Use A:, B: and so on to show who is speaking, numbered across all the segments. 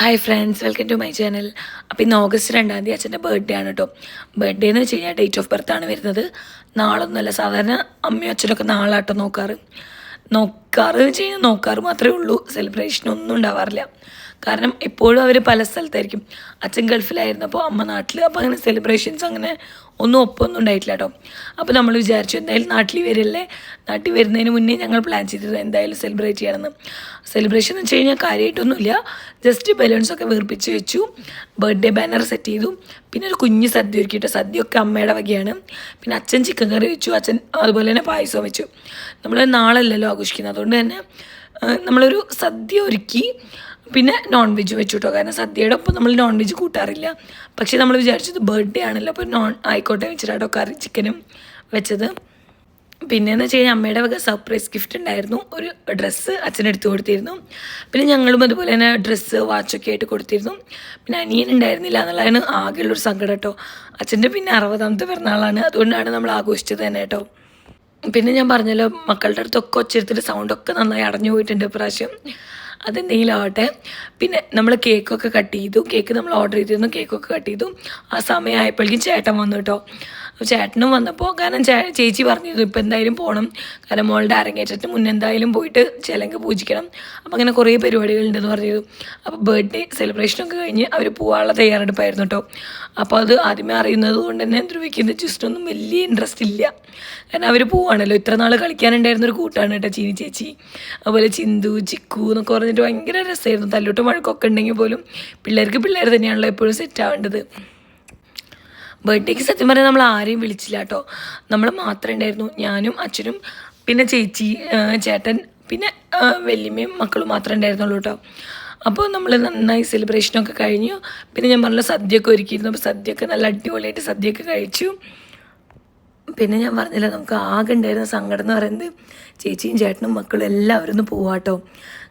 A: Hi friends welcome to my channel അപ്പോൾ ഇന്ന് August രണ്ടാം തീയതി അച്ഛന്റെ ബർത്ത്ഡേ ആണ് കേട്ടോ. ബർത്ത്ഡേ എന്ന് വെച്ച് കഴിഞ്ഞാൽ ഡേറ്റ് ഓഫ് ബർത്ത് ആണ് വരുന്നത്. നാളൊന്നുമല്ല സാധാരണ അമ്മയും അച്ഛനൊക്കെ നാളാട്ടോ നോക്കാറ്. നോക്കാറ് വെച്ച് കഴിഞ്ഞാൽ നോക്കാറ് മാത്രമേ ഉള്ളൂ. സെലിബ്രേഷൻ ഒന്നും ഉണ്ടാവാറില്ല. കാരണം എപ്പോഴും അവർ പല സ്ഥലത്തായിരിക്കും. അച്ഛൻ ഗൾഫിലായിരുന്നപ്പോൾ അമ്മ നാട്ടിൽ അപ്പോൾ അങ്ങനെ സെലിബ്രേഷൻസ് അങ്ങനെ ഒന്നും ഒപ്പൊന്നും ഉണ്ടായിട്ടില്ല കേട്ടോ അപ്പോൾ നമ്മൾ വിചാരിച്ചു എന്തായാലും നാട്ടിൽ വരില്ലേ? നാട്ടിൽ വരുന്നതിന് മുന്നേ ഞങ്ങൾ പ്ലാൻ ചെയ്തത് എന്തായാലും സെലിബ്രേറ്റ് ചെയ്യണമെന്ന്. സെലിബ്രേഷൻ എന്ന് വെച്ച് കഴിഞ്ഞാൽ കാര്യമായിട്ടൊന്നുമില്ല ജസ്റ്റ് ബലൂൺസൊക്കെ വീർപ്പിച്ച് വെച്ചു. ബർത്ത്ഡേ ബാനർ സെറ്റ് ചെയ്തു. പിന്നെ ഒരു കുഞ്ഞ് സദ്യ ഒരുക്കിയിട്ട് സദ്യയൊക്കെ അമ്മയുടെ വകയാണ്. പിന്നെ അച്ഛൻ ചിക്കൻ കറി വെച്ചു. അച്ഛൻ അതുപോലെ തന്നെ പായസം വെച്ചു. നമ്മൾ നാളല്ലല്ലോ ആഘോഷിക്കുന്നത്. അതുകൊണ്ട് തന്നെ നമ്മളൊരു സദ്യ ഒരുക്കി പിന്നെ നോൺ വെജ് വെച്ചു കേട്ടോ കാരണം സദ്യയുടെ ഒപ്പം നമ്മൾ നോൺ വെജ് കൂട്ടാറില്ല. പക്ഷേ നമ്മൾ വിചാരിച്ചത് ബർത്ത്ഡേ ആണല്ലോ അപ്പോൾ നോൺ ആയിക്കോട്ടെ വെച്ചിട്ടാട്ടോ കറി ചിക്കനും വെച്ചത്. പിന്നെയെന്ന് വെച്ച് കഴിഞ്ഞാൽ അമ്മയുടെ വക സർപ്രൈസ് ഗിഫ്റ്റ് ഉണ്ടായിരുന്നു. ഒരു ഡ്രസ്സ് അച്ഛനെടുത്ത് കൊടുത്തിരുന്നു. പിന്നെ ഞങ്ങളും അതുപോലെ തന്നെ ഡ്രസ്സ് വാച്ചൊക്കെ ആയിട്ട് കൊടുത്തിരുന്നു. പിന്നെ അനിയൻ ഉണ്ടായിരുന്നില്ല എന്നുള്ളതാണ് ആകെയുള്ളൊരു സങ്കടം കേട്ടോ. അച്ഛന്റെ പിന്നെ അറുപതാമത്തെ പിറന്നാളാണ്. അതുകൊണ്ടാണ് നമ്മൾ ആഘോഷിച്ചത് തന്നെ കേട്ടോ. പിന്നെ ഞാൻ പറഞ്ഞല്ലോ മക്കളുടെ അടുത്തൊക്കെ ഒച്ചെടുത്തിട്ട് സൗണ്ടൊക്കെ നന്നായി അടഞ്ഞു പോയിട്ടുണ്ട് ഇപ്രാവശ്യം. അതെന്തെങ്കിലും ആവട്ടെ പിന്നെ നമ്മൾ കേക്കൊക്കെ കട്ട് ചെയ്തു. കേക്ക് നമ്മൾ ഓർഡർ ചെയ്തിരുന്നു. കേക്കൊക്കെ കട്ട് ചെയ്തു. ആ സമയമായപ്പോഴേക്കും ചേട്ടൻ വന്നു കേട്ടോ. അപ്പോൾ ചേട്ടനും വന്നപ്പോൾ കാരണം ചേച്ചി പറഞ്ഞിരുന്നു ഇപ്പം എന്തായാലും പോകണം കാരണം മോളുടെ അരങ്ങേറ്റത്തിന് മുന്നേ എന്തായാലും പോയിട്ട് ചിലങ്ക് പൂജിക്കണം. അപ്പോൾ അങ്ങനെ കുറേ പരിപാടികളുണ്ടെന്ന് പറഞ്ഞിരുന്നു. അപ്പോൾ ബർത്ത്ഡേ സെലിബ്രേഷനൊക്കെ കഴിഞ്ഞ് അവർ പോകാനുള്ള തയ്യാറെടുപ്പായിരുന്നു കേട്ടോ അപ്പോൾ അത് ആദ്യമേ അറിയുന്നത് കൊണ്ട് തന്നെ ധ്രുവിക്കുന്ന ജസ്റ്റൊന്നും വലിയ ഇൻട്രസ്റ്റ് ഇല്ല. കാരണം അവർ പോവാണല്ലോ. ഇത്ര നാൾ കളിക്കാനുണ്ടായിരുന്നൊരു കൂട്ടാണ് കേട്ടോ ചീനി ചേച്ചി. അതുപോലെ ചിന്തു ചിക്കു എന്നൊക്കെ പറഞ്ഞിട്ട് ഭയങ്കര രസമായിരുന്നു തല്ലോട്ട് മഴക്കൊക്കെ ഉണ്ടെങ്കിൽ പോലും പിള്ളേർക്ക് പിള്ളേർ തന്നെയാണല്ലോ എപ്പോഴും സെറ്റ് ആവേണ്ടത്. ബർത്ത്ഡേക്ക് സത്യം പറഞ്ഞാൽ നമ്മൾ ആരെയും വിളിച്ചില്ല കേട്ടോ നമ്മൾ മാത്രമേ ഉണ്ടായിരുന്നു ഞാനും അച്ഛനും പിന്നെ ചേച്ചി ചേട്ടൻ പിന്നെ വല്യമ്മയും മക്കളും മാത്രമേ ഉണ്ടായിരുന്നുള്ളൂ കേട്ടോ അപ്പോൾ നമ്മൾ നന്നായി സെലിബ്രേഷനൊക്കെ കഴിഞ്ഞു. പിന്നെ ഞാൻ പറഞ്ഞ സദ്യയൊക്കെ ഒരുക്കിയിരുന്നു. അപ്പോൾ സദ്യയൊക്കെ നല്ല അടിപൊളിയായിട്ട് സദ്യയൊക്കെ കഴിച്ചു. പിന്നെ ഞാൻ പറഞ്ഞില്ല നമുക്ക് ആകെ ഉണ്ടായിരുന്ന സങ്കടം എന്ന് പറയുന്നത് ചേച്ചിയും ചേട്ടനും മക്കളും എല്ലാവരും ഒന്ന് പോവാട്ടോ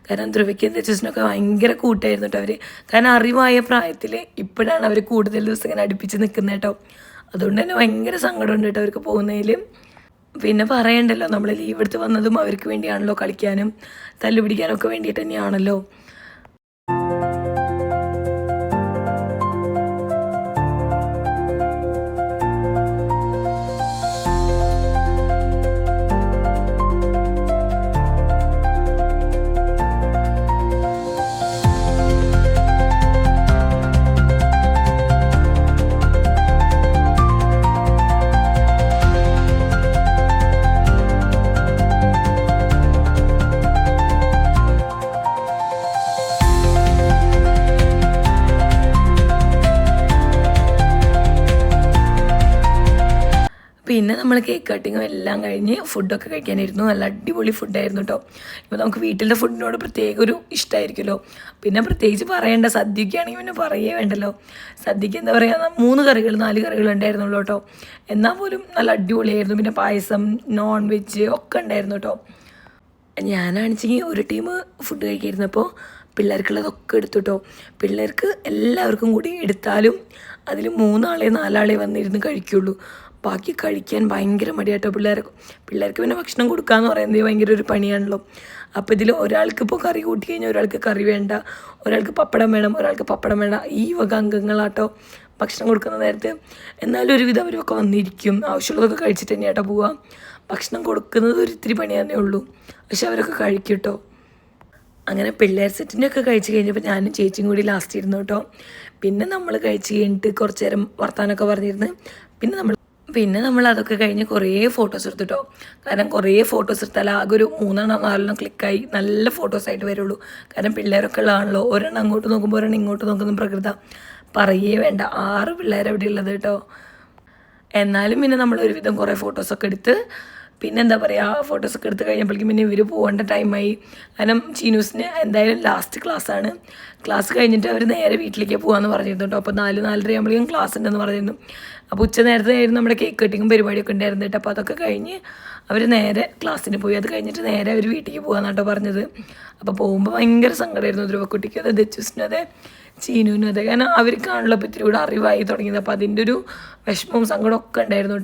A: കാരണം ധ്രുവയ്ക്കും തെച്ചസിനൊക്കെ ഭയങ്കര കൂട്ടായിരുന്നു കേട്ടോ അവർ കാരണം അറിവായ പ്രായത്തിൽ ഇപ്പോഴാണ് അവർ കൂടുതൽ ദിവസം ഇങ്ങനെ അടുപ്പിച്ച് നിൽക്കുന്നത് കേട്ടോ അതുകൊണ്ട് തന്നെ ഭയങ്കര സങ്കടമുണ്ട് കേട്ടോ അവർക്ക് പോകുന്നതിൽ പിന്നെ പറയണ്ടല്ലോ നമ്മൾ ലീവ് എടുത്ത് വന്നതും അവർക്ക് വേണ്ടിയാണല്ലോ കളിക്കാനും തല്ലുപിടിക്കാനൊക്കെ വേണ്ടിയിട്ട് തന്നെയാണല്ലോ. പിന്നെ നമ്മൾ കേക്ക് കട്ടിങ്ങും എല്ലാം കഴിഞ്ഞ് ഫുഡൊക്കെ കഴിക്കാനായിരുന്നു. നല്ല അടിപൊളി ഫുഡായിരുന്നു കേട്ടോ ഇപ്പോൾ നമുക്ക് വീട്ടിലെ ഫുഡിനോട് പ്രത്യേക ഒരു ഇഷ്ടമായിരിക്കുമല്ലോ പിന്നെ പ്രത്യേകിച്ച് പറയേണ്ട. സദ്യക്കാണെങ്കിൽ പിന്നെ പറയേ വേണ്ടല്ലോ. സദ്യക്ക് എന്താ പറയുക മൂന്ന് കറികൾ നാല് കറികൾ ഉണ്ടായിരുന്നുള്ളൂ കേട്ടോ എന്നാൽ പോലും നല്ല അടിപൊളിയായിരുന്നു. പിന്നെ പായസം നോൺ വെജ് ഒക്കെ ഉണ്ടായിരുന്നു കേട്ടോ ഞാനാണെച്ചെങ്കിൽ ഒരു ടീം ഫുഡ് കഴിക്കായിരുന്നപ്പോൾ പിള്ളേർക്കുള്ളതൊക്കെ എടുത്തു കേട്ടോ പിള്ളേർക്ക് എല്ലാവർക്കും കൂടി എടുത്താലും അതിൽ മൂന്നാളെ നാലാളെ വന്നിരുന്ന് കഴിക്കുള്ളൂ. ബാക്കി കഴിക്കാൻ ഭയങ്കര മടിയാട്ടോ. പിള്ളേർക്ക് പിള്ളേർക്ക് പിന്നെ ഭക്ഷണം കൊടുക്കാന്ന് പറയുന്നത് ഭയങ്കര ഒരു പണിയാണല്ലോ. അപ്പോൾ ഇതിൽ ഒരാൾക്ക് ഇപ്പോൾ കറി കൂട്ടി കഴിഞ്ഞാൽ ഒരാൾക്ക് കറി വേണ്ട ഒരാൾക്ക് പപ്പടം വേണം ഒരാൾക്ക് പപ്പടം വേണ്ട. ഈ വക അംഗങ്ങളാട്ടോ ഭക്ഷണം കൊടുക്കുന്ന നേരത്ത്. എന്നാലും ഒരുവിധം അവരൊക്കെ വന്നിരിക്കും. ആവശ്യമുള്ളതൊക്കെ കഴിച്ചിട്ട് തന്നെയാട്ടോ പോവാം. ഭക്ഷണം കൊടുക്കുന്നത് ഒരു ഇത്തിരി പണിയാന്നേ ഉള്ളൂ. പക്ഷെ അവരൊക്കെ കഴിക്കും കേട്ടോ അങ്ങനെ പിള്ളേർ സെറ്റിന്റെ ഒക്കെ കഴിച്ച് കഴിഞ്ഞപ്പോൾ ഞാനും ചേച്ചിയും കൂടി ലാസ്റ്റ് ഇരുന്നു കേട്ടോ. പിന്നെ നമ്മൾ കഴിച്ച് കഴിഞ്ഞിട്ട് കുറച്ച് നേരം വർത്താനമൊക്കെ പറഞ്ഞിരുന്ന്. പിന്നെ നമ്മൾ പിന്നെ നമ്മൾ അതൊക്കെ കഴിഞ്ഞ് കുറേ ഫോട്ടോസ് എടുത്തു കേട്ടോ കാരണം കുറേ ഫോട്ടോസ് എടുത്താൽ ആകെ ഒരു മൂന്നെണ്ണം നാലെണ്ണം ക്ലിക്കായി നല്ല ഫോട്ടോസ് ആയിട്ട് വരുള്ളൂ. കാരണം പിള്ളേരൊക്കെ ഉള്ളതാണല്ലോ. ഒരെണ്ണം അങ്ങോട്ട് നോക്കുമ്പോൾ ഒരെണ്ണം ഇങ്ങോട്ട് നോക്കുന്ന പ്രകൃത. പറയേ വേണ്ട. ആറ് പിള്ളേരെ അവിടെ ഉള്ളത് കേട്ടോ. എന്നാലും പിന്നെ നമ്മൾ ഒരുവിധം കുറേ ഫോട്ടോസൊക്കെ എടുത്ത് പിന്നെ എന്താ പറയുക ഫോട്ടോസൊക്കെ എടുത്ത് കഴിഞ്ഞപ്പോഴേക്കും പിന്നെ ഇവർ പോകേണ്ട ടൈമായി കാരണം ചീനൂസിന് എന്തായാലും ലാസ്റ്റ് ക്ലാസ്സാണ് ക്ലാസ് കഴിഞ്ഞിട്ട് അവർ നേരെ വീട്ടിലേക്ക് പോകാമെന്ന് പറഞ്ഞിരുന്നു കേട്ടോ. അപ്പോൾ നാല് നാലര ആകുമ്പോഴേക്കും ക്ലാസ് ഉണ്ടെന്ന് പറഞ്ഞിരുന്നു. അപ്പോൾ ഉച്ച നേരത്തെ ആയിരുന്നു നമ്മുടെ കേക്ക് കട്ടിങ്ങും പരിപാടിയൊക്കെ ഉണ്ടായിരുന്നു കേട്ടോ. അപ്പോൾ അതൊക്കെ കഴിഞ്ഞ് അവർ നേരെ ക്ലാസ്സിന് പോയി. അത് കഴിഞ്ഞിട്ട് നേരെ അവർ വീട്ടിലേക്ക് പോകാമെന്ന് കേട്ടോ പറഞ്ഞത്. അപ്പോൾ പോകുമ്പോൾ ഭയങ്കര സങ്കടമായിരുന്നു ധ്രുവക്കുട്ടിക്കും അതെ ദച്ചുസിനും അതെ ചീനുവിനും അതെ. കാരണം അവർക്കാണല്ലോ ഇപ്പോൾ ഇത്തിരി കൂടെ അറിവായി തുടങ്ങിയത്. അപ്പോൾ അതിന്റെ ഒരു വിഷമവും സങ്കടമൊക്കെ ഉണ്ടായിരുന്നു